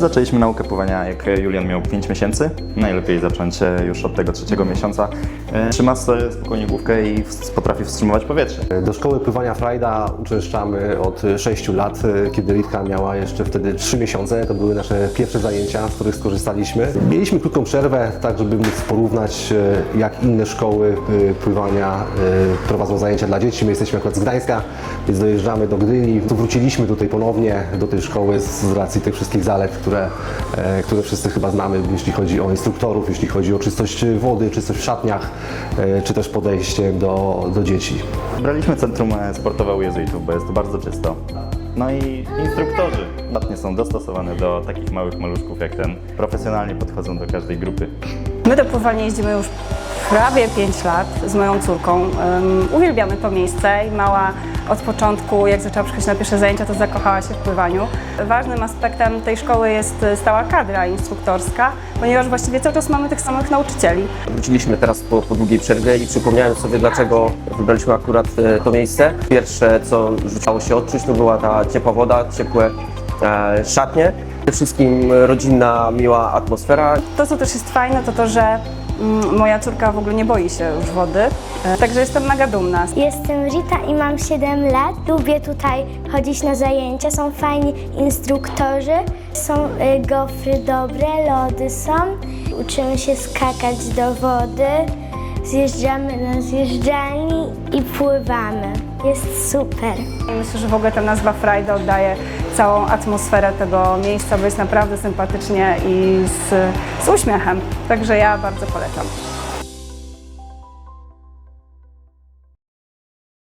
zaczęliśmy naukę pływania, jak Julian miał 5 miesięcy. Najlepiej zacząć e, już od tego trzeciego miesiąca. E, Trzyma sobie spokojnie główkę i potrafi wstrzymywać powietrze. Do szkoły pływania frajda uczęszczamy od 6 lat, e, kiedy Litka miała jeszcze wtedy 3 miesiące. To były nasze pierwsze zajęcia, z których skorzystaliśmy. Mieliśmy krótką przerwę, tak żeby móc porównać, e, jak inne szkoły e, pływania e, prowadzą zajęcia dla dzieci. My jesteśmy akurat z Gdańska, więc dojeżdżamy do Gdyni. Tu wróciliśmy tutaj ponownie do tej szkoły z racji tych wszystkich zalet, które, e, które wszyscy chyba znamy, jeśli chodzi o instruktorów, jeśli chodzi o czystość wody, czystość w szatniach, e, czy też podejście do, do dzieci. Braliśmy centrum e, sportowe u jezuitów, bo jest to bardzo czysto. No i instruktorzy latnie są dostosowane do takich małych maluszków jak ten. Profesjonalnie podchodzą do każdej grupy. My do pływania jeździmy już prawie 5 lat z moją córką. Um, uwielbiamy to miejsce i mała od początku, jak zaczęła przychodzić na pierwsze zajęcia, to zakochała się w pływaniu. Ważnym aspektem tej szkoły jest e, stała kadra instruktorska, ponieważ właściwie cały czas mamy tych samych nauczycieli. Wróciliśmy teraz po, po długiej przerwie i przypomniałem sobie, dlaczego wybraliśmy akurat e, to miejsce. Pierwsze, co rzucało się odczuć, to była ta ciepła woda, ciepłe e, szatnie. Przede wszystkim rodzinna, miła atmosfera. To, co też jest fajne, to to, że mm, moja córka w ogóle nie boi się już wody, e, także jestem mega dumna. Jestem Rita i mam 7 lat. Lubię tutaj chodzić na zajęcia. Są fajni instruktorzy, są y, gofry dobre, lody są. Uczymy się skakać do wody, zjeżdżamy na zjeżdżalni i pływamy. Jest super. I myślę, że w ogóle ta nazwa Frajda oddaje całą atmosferę tego miejsca, bo jest naprawdę sympatycznie i z, z uśmiechem. Także ja bardzo polecam.